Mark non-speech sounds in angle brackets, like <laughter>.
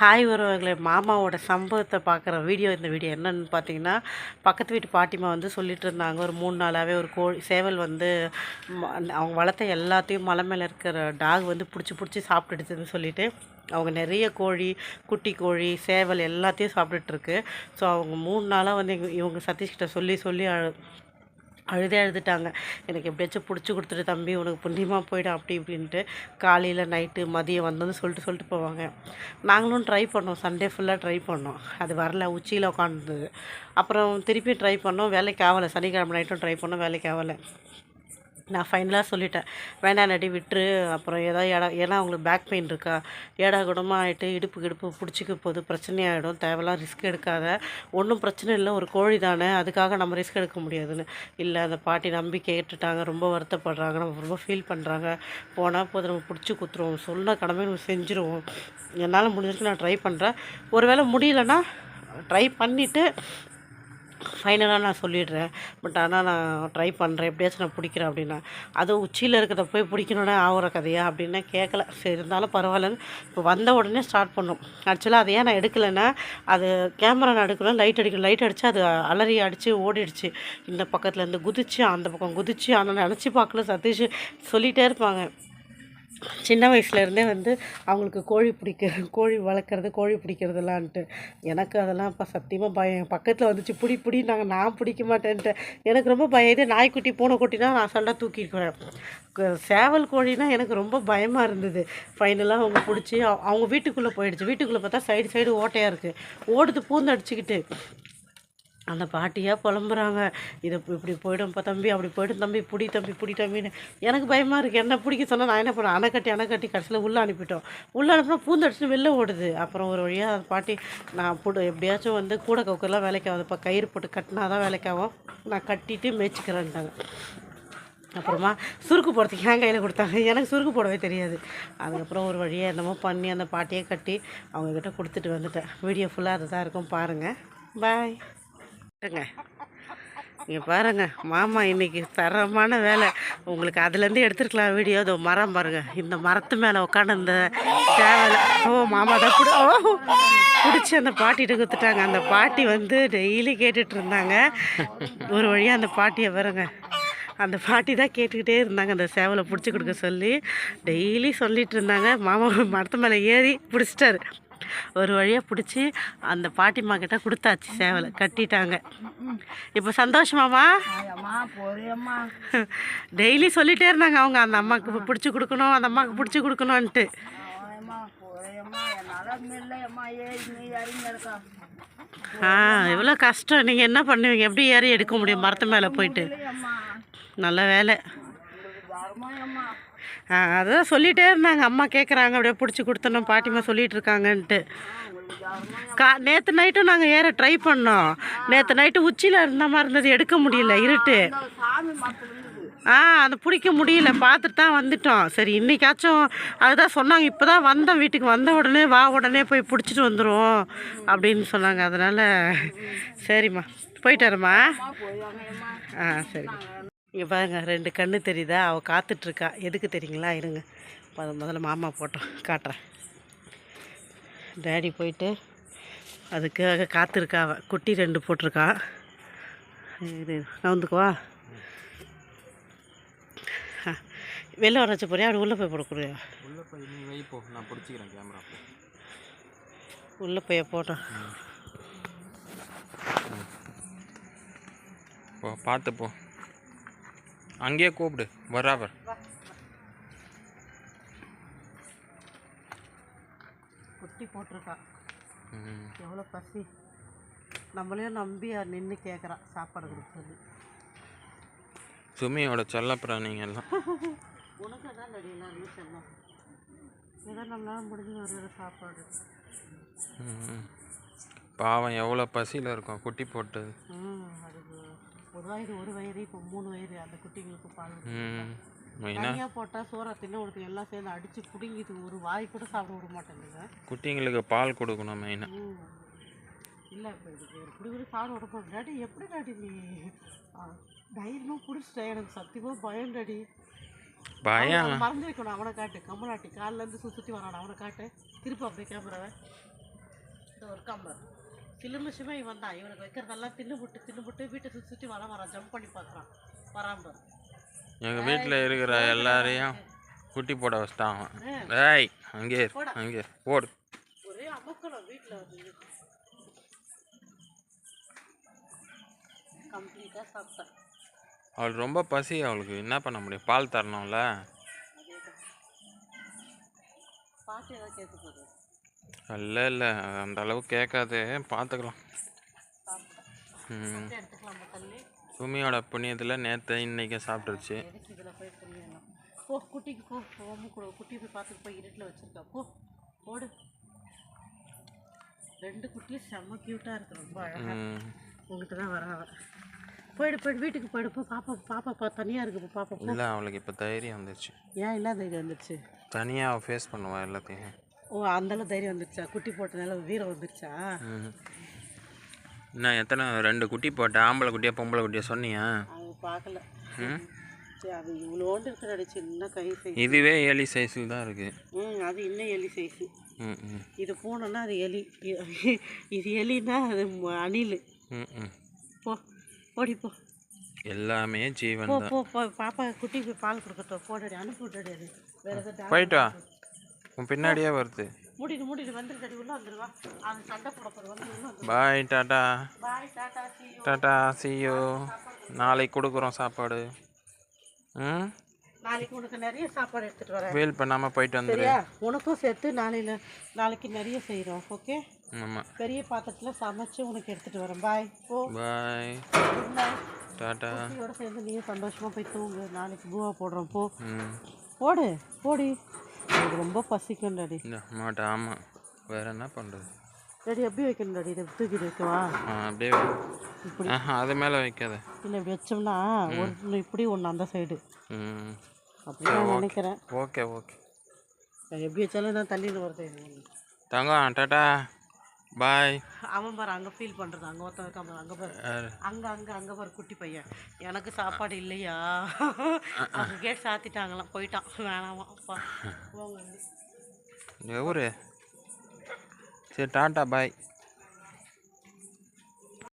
Hi உறவுகளே மாமாவோட சம்பவத்தை பார்க்குற வீடியோ இந்த வீடியோ என்னன்னு பார்த்தீங்கன்னா பக்கத்து வீட்டு பாட்டிமா வந்து சொல்லிட்டு இருந்தாங்க. ஒரு மூணு நாளாகவே ஒரு கோழி சேவல் வந்து அவங்க வளர்த்த எல்லாத்தையும் மலை மேலே இருக்கிற டாக் வந்து பிடிச்சி பிடிச்சி சாப்பிட்டுடுச்சுன்னு சொல்லிட்டு அவங்க நிறைய கோழி குட்டி கோழி சேவல் எல்லாத்தையும் சாப்பிட்டுட்டுருக்கு. ஸோ அவங்க மூணு நாளாக வந்து இவங்க சதீஷ்கிட்ட சொல்லி சொல்லி அழுதே அழுதுட்டாங்க. எனக்கு எப்படியாச்சும் பிடிச்சி கொடுத்துட்டு தம்பி உனக்கு புண்ணியமாக போயிடும் அப்படி இப்படின்ட்டு காலையில் நைட்டு மதியம் வந்தோன்னு சொல்லிட்டு சொல்லிட்டு போவாங்க. நாங்களும் ட்ரை பண்ணோம். சண்டே ஃபுல்லாக ட்ரை பண்ணோம். அது வரல. உச்சியில் உட்காந்துருந்தது அப்புறம் திருப்பியும் ட்ரை பண்ணோம். வேலைக்கு ஆகலை. சனிக்கிழமை நைட்டும் ட்ரை பண்ணோம். வேலைக்கு ஆகலை. நான் ஃபைனலாக சொல்லிட்டேன். வேண்டாம் நடி விட்டுரு. அப்புறம் ஏதாவது ஏடா ஏன்னா அவங்களுக்கு பேக் பெயின் இருக்கா? ஏடா குடமாக ஆகிட்டு இடுப்பு கிடுப்பு பிடிச்சிக்க போது பிரச்சனையாகிடும் தேவையெல்லாம் ரிஸ்க் எடுக்காத. ஒன்றும் பிரச்சனை இல்லை ஒரு கோழி தானே. அதுக்காக நம்ம ரிஸ்க் எடுக்க முடியாதுன்னு. இல்லை அந்த பாட்டி நம்பி கேட்டுட்டாங்க ரொம்ப வருத்தப்படுறாங்க நம்ம ரொம்ப ஃபீல் பண்ணுறாங்க போனால் போது நம்ம பிடிச்சி குத்துருவோம். சொன்ன கடமை நம்ம செஞ்சுருவோம். என்னால் முடிஞ்சிருக்கு நான் ட்ரை பண்ணுறேன் ஒருவேளை முடியலன்னா ட்ரை பண்ணிவிட்டு ஃபைனலாக நான் சொல்லிடுறேன். பட் ஆனால் நான் ட்ரை பண்ணுறேன் எப்படியாச்சும் நான் பிடிக்கிறேன் அப்படின்னா. அதுவும் உச்சியில் இருக்கிறத போய் பிடிக்கணுன்னே ஆகிற கதையா அப்படின்னா கேட்கல சரி இருந்தாலும் பரவாயில்லன்னு. இப்போ வந்த உடனே ஸ்டார்ட் பண்ணும். ஆக்சுவலாக அதை ஏன் நான் எடுக்கலைன்னா அது கேமரா நான் எடுக்கல லைட் அடிக்கணும். லைட் அடித்து அது அலறி அடித்து ஓடிடுச்சு. இந்த பக்கத்தில் இருந்து குதிச்சு அந்த பக்கம் குதிச்சு ஆனால் நினச்சி பார்க்கல. சதீஷ் சொல்லிகிட்டே இருப்பாங்க. சின்ன வயசுலேருந்தே வந்து அவங்களுக்கு கோழி பிடிக்க கோழி வளர்க்குறது கோழி பிடிக்கிறதுலான்ட்டு. எனக்கு அதெல்லாம் இப்போ சத்தியமாக பயம். பக்கத்தில் வந்துச்சு பிடி பிடி நாங்கள் நான் பிடிக்க மாட்டேன்ட்டு. எனக்கு ரொம்ப பயம். இது நாய்க்குட்டி பூனைக்குட்டினா நான் சண்டை தூக்கிக்குவேன் சேவல் கோழினா எனக்கு ரொம்ப பயமாக இருந்தது. ஃபைனலாக அவங்க பிடிச்சி அவங்க வீட்டுக்குள்ளே போயிடுச்சு. வீட்டுக்குள்ளே பார்த்தா சைடு சைடு ஓட்டையாக இருக்குது ஓடுது பூந்து அடிச்சுக்கிட்டு. அந்த பாட்டியாக புலம்புறாங்க. இதை இப்படி போயிடும்ப்பா தம்பி அப்படி போய்டும் தம்பி பிடி தம்பி பிடி தம்பின்னு. எனக்கு பயமாக இருக்குது என்ன பிடிக்க சொன்னால் நான் என்ன பண்ணேன் அணை கட்டி அணை கட்டி கடைசியில் உள்ளே அனுப்பிட்டோம். உள்ளே அனுப்பினா பூந்தடிச்சுன்னு வெளில ஓடுது. அப்புறம் ஒரு வழியாக அந்த பாட்டி நான் போட்டு எப்படியாச்சும் வந்து கூட கவுக்கெல்லாம் வேலைக்கு ஆகுது. இப்போ கயிறு போட்டு கட்டினா தான் வேலைக்காகும் நான் கட்டிட்டு மேய்ச்சிக்கிறேன்ட்டாங்க. அப்புறமா சுருக்கு போடுறதுக்கு என் கையில் கொடுத்தாங்க. எனக்கு சுருக்கு போடவே தெரியாது. அதுக்கப்புறம் ஒரு வழியாக என்னமோ பண்ணி அந்த பாட்டியை கட்டி அவங்கக்கிட்ட கொடுத்துட்டு வந்துட்டேன். வீடியோ ஃபுல்லாக அதுதான் இருக்கும். பாருங்கள் பாய் இருங்க இங்கே பாருங்க மாமா இன்னைக்கு தரமான வேலை. உங்களுக்கு அதுலேருந்து எடுத்துருக்கலாம் வீடியோ அதோ மரம் பாருங்கள் இந்த மரத்து மேலே உட்காந்து இந்த சேவலை. ஓ மாமா தான் கூட ஓ பிடிச்சி அந்த பாட்டிகிட்ட கொடுத்துட்டாங்க. அந்த பாட்டி வந்து டெய்லி கேட்டுட்டு இருந்தாங்க ஒரு வழியாக அந்த பாட்டியை பாருங்க. அந்த பாட்டி தான் கேட்டுக்கிட்டே இருந்தாங்க. அந்த சேவலை பிடிச்சி கொடுக்க சொல்லி. டெய்லி சொல்லிட்டு இருந்தாங்க மாமா மரத்து மேலே ஏறி பிடிச்சிட்டாரு. ஒரு வழியாக பிடிச்சி அந்த பாட்டிம்மா கிட்ட கொடுத்தாச்சு சேவலை. கட்டிட்டாங்க. இப்போ சந்தோஷமாமா அம்மா போறியம்மா. டெய்லி சொல்லிட்டே இருந்தாங்க அவங்க அந்த அம்மாவுக்கு பிடிச்சி கொடுக்கணும் அந்த அம்மாவுக்கு பிடிச்சி இருக்கா ஆ எவ்வளோ கஷ்டம். நீங்கள் என்ன பண்ணுவீங்க? எப்படி ஏறி எடுக்க முடியும் மரத்து மேலே போயிட்டு? நல்ல வேலை. அதான் சொல்லிகிட்டே இருந்தாங்க. அம்மா கேட்குறாங்க அப்படியே பிடிச்சி கொடுத்தணும் பாட்டிமா சொல்லிகிட்டு இருக்காங்கன்ட்டு கா நேற்று நைட்டும் நாங்கள் ஏற ட்ரை பண்ணோம். நேற்று நைட்டு உச்சியில் இருந்த மாதிரி இருந்தது எடுக்க முடியல இருட்டு. ஆ அது பிடிக்க முடியல பார்த்துட்டு தான் வந்துட்டோம். சரி இன்னைக்காச்சும் அதுதான் சொன்னாங்க இப்போ தான் வந்தோம் வீட்டுக்கு வந்த உடனே வா உடனே போய் பிடிச்சிட்டு வந்துடுவோம் அப்படின்னு சொன்னாங்க. அதனால் சரிம்மா போயிட்டு ஆ சரி இங்கே பாருங்க ரெண்டு கண்ணு தெரியுதா? அவள் காத்துட்ருக்கா. எதுக்கு தெரியுங்களா? இருங்க. மொத- முதல்ல மாமா போட்டோம் காட்டுறேன். டேடி போயிட்டு அதுக்காக காத்திருக்கா அவ. குட்டி ரெண்டு போட்டிருக்கா. இது நவுந்துக்குவா வெளில வர வச்ச போறியா? அப்படி உள்ளே போய் போடக்கூடாது உள்ளே போய் நீ வை போ. நான் பிடிச்சிக்கிறேன் கேமரா உள்ளே போய் போட்டோம் போ பார்த்து போ. அங்கேயே கூப்பிடு. வராவர். குட்டி போட்டிருக்கா. ம். எவ்வளோ பசி. நம்மளையும் நம்பி நின்று கேட்குறான் சாப்பாடு கொடுக்க சொல்லி. சுமியோட செல்ல பிராணிங்க எல்லாம் <laughs> உனக்கு தான் நீ சொன்னோம் ஏதோ நம்மளால முடிஞ்ச ஒரு சாப்பாடு. பாவம் எவ்வளோ பசியில் இருக்கும் குட்டி போட்டது பொதுவாக இது ஒரு வயிறு இப்போ மூணு வயிறு அந்த குட்டிங்களுக்கு பால் தனியாக போட்டால் சோறா தின்னு எல்லாம் சேர்ந்து அடித்து பிடுங்கிது ஒரு வாய் கூட சாப்பிட விட மாட்டேங்குது குட்டிங்களுக்கு பால் கொடுக்கணும் மெயினாக இல்லை இப்போ இதுக்கு ஒரு குடி கூட சாப்பிட விட மாட்டேன் டாடி எப்படி டாடி நீ தைரியமாக பிடிச்சிட்டேன் எனக்கு சத்தியமாக பயம். டாடி பயம் மறந்து வைக்கணும் அவனை காட்டு. கமலாட்டி காலில் இருந்து சுற்றி வரான் அவனை காட்டு. திருப்பி அப்படியே கேமராவை ஒரு கம்பர். சிலுமிஷமே இவன் தான் இவனுக்கு வைக்கிறதெல்லாம் தின்னுபுட்டு தின்னுபுட்டு வீட்டை சுற்றி சுற்றி வர வரான் ஜம்ப் பண்ணி பார்க்குறான் வரான் பாரு. எங்கள் வீட்டில் இருக்கிற எல்லாரையும் குட்டி போட வச்சிட்டான் ஏய் அங்கே அங்கே. போடு. ஒரே அமக்கலம் வீட்டில் வந்து. கம்ப்ளீட்டாக சாப்பிட்டேன் அவளுக்கு ரொம்ப பசி அவளுக்கு. என்ன பண்ண முடியும்? பால் தரணும்ல? பாட்டு ஏதாவது கேட்க போகுது இல்லை இல்லை அந்த அளவு கேட்காது. பார்த்துக்கலாம். சுமியோட புண்ணியத்தில் நேற்று இன்னைக்கு சாப்பிட்டுருச்சு. இதில் போய் போ குட்டிக்கு போ. போகாம கூட குட்டி போய் பார்த்துட்டு போய் இருட்டில் வச்சிருக்கா. போ போடு ரெண்டு குட்டியும் செம்ம க்யூட்டாக இருக்கு. ரொம்ப அழகாக ம். உங்ககிட்ட தான் வராவ போயிடு போயிடு. வீட்டுக்கு போயிடு. போ பாப்பா பாப்பா பா தனியாக இருக்கு. பாப்பா இல்லை அவளுக்கு இப்போ தைரியம் வந்துருச்சு. ஏன் தைரியம் வந்துருச்சு? தனியாக ஃபேஸ் பண்ணுவாள் எல்லாத்தையும். ஓ அந்தளவு தைரியம் வந்துருச்சா? குட்டி போட்டனால வீரம் வந்துருச்சா? என்ன எத்தனை ரெண்டு குட்டி போட்டேன். ஆம்பளை குட்டியா பொம்பளை குட்டியா சொன்னியா? அவங்க பார்க்கல. அது இவ்வளோண்டு இருக்கிற சின்ன கை சைஸ் இதுவே ஏலி சைஸில் தான் இருக்குது ம் அது இன்னும் எலி சைஸு இது பூனைன்னா அது எலி. இது எலின்னா அது அணில். ம் போ ஓடி போ. எல்லாமே ஜீவன் போ போ பாப்பா குட்டிக்கு பால் கொடுக்கட்டும். போடடி அனுப்பி விட்டுடி அது வேற எதாவது போயிட்டு உன் பின்னாடியே வருது. மூடிட்டு மூடிட்டு வந்துருக்கடி உள்ள வந்துருவா அது சண்டை போட போகிற வந்து உள்ள வந்துரு. பாய் டாட்டா பாய். டாட்டா சியோ நாளைக்கு கொடுக்குறோம் சாப்பாடு. ம்? நாளைக்கு உனக்கு நிறைய சாப்பாடு எடுத்துட்டு வரேன். ஃபீல் பண்ணாமல் போயிட்டு வந்துடு சரியா? உனக்கும் சேர்த்து நாளையில நாளைக்கு நிறைய செய்கிறோம் ஓகே ஆமாம் பெரிய பாத்திரத்தில் சமைச்சு உனக்கு எடுத்துட்டு வரேன். பாய் போ. பாய் குட் நைட் குட்டியோட சேர்ந்து நீயும் சந்தோஷமா போய் தூங்கு. நாளைக்கு பூவா போடுறோம் போ. போடு போடி. எனக்கு ரொம்ப பசிக்கும் டாடி. மாட்டா ஆமாம் வேற என்ன பண்ணுறது டாடி எப்படி வைக்கணும் டாடி. இதை தூக்கிட்டு வைக்கவா? அப்படியே. இப்படி. அது மேலே வைக்காத. இல்லை இப்படி வச்சோம்னா ஒன்று இப்படி ஒன்று அந்த சைடு ம். அப்படி நான் நினைக்கிறேன். Okay okay. நான் எப்படி வச்சாலும் தான் தள்ளின்னு வருது தங்கம் டாட்டா பாய் அவன் பாரு அங்கே ஃபீல் பண்ணுறது அங்கே ஒருத்தன் இருக்கான் பாரு அங்கே பாரு. அங்கே அங்கே அங்கே பாரு குட்டி பையன். எனக்கு சாப்பாடு இல்லையா? அவங்க கேட் சாத்திட்டாங்களாம். போயிட்டான். வேணாமா அப்பா. போங்க. எவரு சரி டாட்டா பாய்